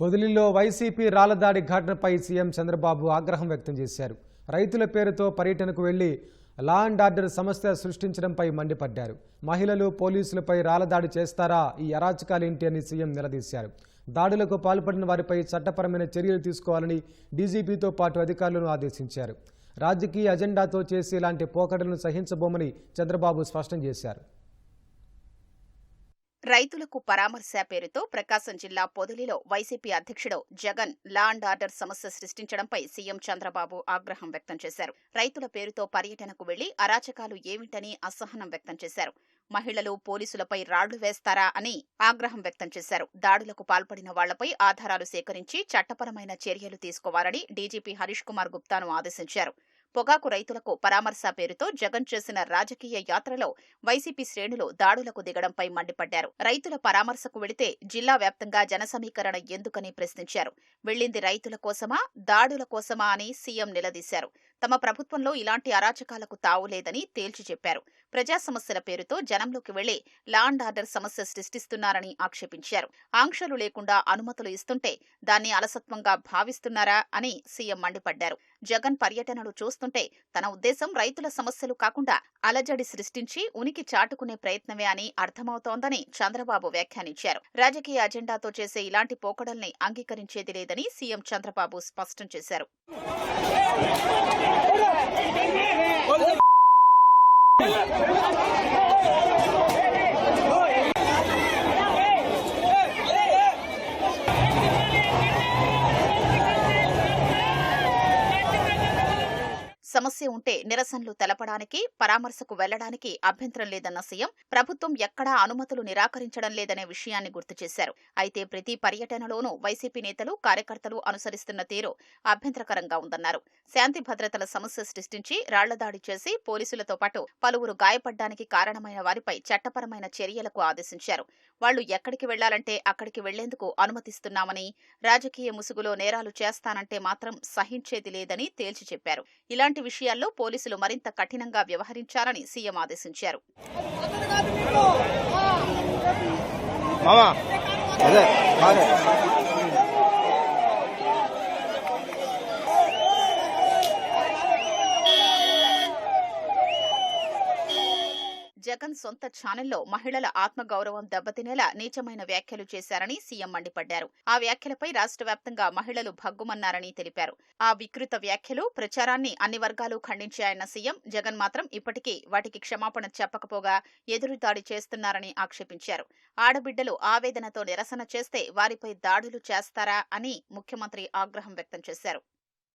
పొదిలిలో YCP రాళ్ళదాడి ఘటనపై CM Chandrababu ఆగ్రహం వ్యక్తం చేశారు. రైతుల పేరుతో పర్యటనకు వెళ్ళి లా అండ్ ఆర్డర్ సమస్య సృష్టించడంపై మండిపడ్డారు. మహిళలు పోలీసులపై రాళ్ళదాడి చేస్తారా? ఈ అరాచకాలేంటి అని సీఎం నిలదీశారు. దాడులకు పాల్పడిన వారిపై చట్టపరమైన చర్యలు తీసుకోవాలని డీజీపీతో పాటు అధికారులను ఆదేశించారు. రాజకీయ అజెండాతో చేసి ఇలాంటి పోకడలను సహించబోమని చంద్రబాబు స్పష్టం చేశారు. రైతులకు పరామర్శ పేరుతో ప్రకాశం జిల్లా పొదిలిలో వైసీపీ అధ్యక్షుడు జగన్ లా అండ్ ఆర్డర్ సమస్య సృష్టించడంపై సీఎం చంద్రబాబు ఆగ్రహం వ్యక్తం చేశారు. రైతుల పేరుతో పర్యటనకు వెళ్ళి అరాచకాలు ఏమిటని అసహనం వ్యక్తం చేశారు. మహిళలు పోలీసులపై రాళ్ళు వేస్తారా అని ఆగ్రహం వ్యక్తం చేశారు. దాడులకు పాల్పడిన వాళ్ళపై ఆధారాలు సేకరించి చట్టపరమైన చర్యలు తీసుకోవాలని డీజీపీ హరీష్ కుమార్ గుప్తాను ఆదేశించారు. పొగాకు రైతులకు పరామర్శ పేరుతో జగన్ చేసిన రాజకీయ యాత్రలో వైసీపీ శ్రేణులు దాడులకు దిగడంపై మండిపడ్డారు. రైతుల పరామర్శకు వెళితే జిల్లా వ్యాప్తంగా జన సమీకరణ ఎందుకని ప్రశ్నించారు. వెళ్ళింది రైతుల కోసమా దాడుల కోసమా అని సీఎం నిలదీశారు. తమ ప్రభుత్వంలో ఇలాంటి అరాచకాలకు తావులేదని తేల్చి చెప్పారు. ప్రజా సమస్యల పేరుతో జనంలోకి వెళ్ళి లా అండ్ ఆర్డర్ సమస్య సృష్టిస్తున్నారని ఆక్షేపించారు. ఆంక్షలు లేకుండా అనుమతులు ఇస్తుంటే దాన్ని అలసత్వంగా భావిస్తున్నారా అని సీఎం మండిపడ్డారు. జగన్ పర్యటనలు చూస్తుంటే తన ఉద్దేశం రైతుల సమస్యలు కాకుండా అలజడి సృష్టించి ఉనికి చాటుకునే ప్రయత్నమే అని అర్థమవుతోందని చంద్రబాబు వ్యాఖ్యానించారు. రాజకీయ అజెండాతో చేసే ఇలాంటి పోకడల్ని అంగీకరించేది లేదని సీఎం చంద్రబాబు స్పష్టం చేశారు. Hola. సమస్య ఉంటే నిరసనలు తెలపడానికి పరామర్శకు వెళ్ళడానికి అభ్యంతరం లేదన్న సీఎం ప్రభుత్వం ఎక్కడా అనుమతులు నిరాకరించడం లేదనే విషయాన్ని గుర్తు చేశారు. అయితే ప్రతి పర్యటనలోనూ వైసీపీ నేతలు కార్యకర్తలు అనుసరిస్తున్న తీరు అభ్యంతరకరంగా ఉందన్నారు. శాంతి భద్రతల సమస్య సృష్టించి రాళ్ళదాడి చేసి పోలీసులతో పాటు పలువురు గాయపడ్డానికి కారణమైన వారిపై చట్టపరమైన చర్యలకు ఆదేశించారు. వాళ్ళు ఎక్కడికి వెళ్ళాలంటే అక్కడికి వెళ్ళేందుకు అనుమతిస్తున్నామని రాజకీయ ముసుగులో నేరాలు చేస్తానంటే మాత్రం సహించేది లేదని తేల్చి చెప్పారు. ఇలాంటి విషయాల్లో పోలీసులు మరింత కఠినంగా వ్యవహరించాలని సీఎం ఆదేశించారు. మామా అదే జగన్ సొంత ఛానల్లో మహిళల ఆత్మగౌరవం దెబ్బతినేలా నీచమైన వ్యాఖ్యలు చేశారని సీఎం మండిపడ్డారు. ఆ వ్యాఖ్యలపై రాష్ట్ర వ్యాప్తంగా మహిళలు భగ్గుమన్నారని తెలిపారు. ఆ వికృత వ్యాఖ్యలు ప్రచారాన్ని అన్ని వర్గాలు ఖండించాయన్న సీఎం జగన్ మాత్రం ఇప్పటికీ వాటికి క్షమాపణ చెప్పకపోగా ఎదురుదాడి చేస్తున్నారని ఆక్షేపించారు. ఆడబిడ్డలు ఆవేదనతో నిరసన చేస్తే వారిపై దాడులు చేస్తారా అని ముఖ్యమంత్రి ఆగ్రహం వ్యక్తం చేశారు.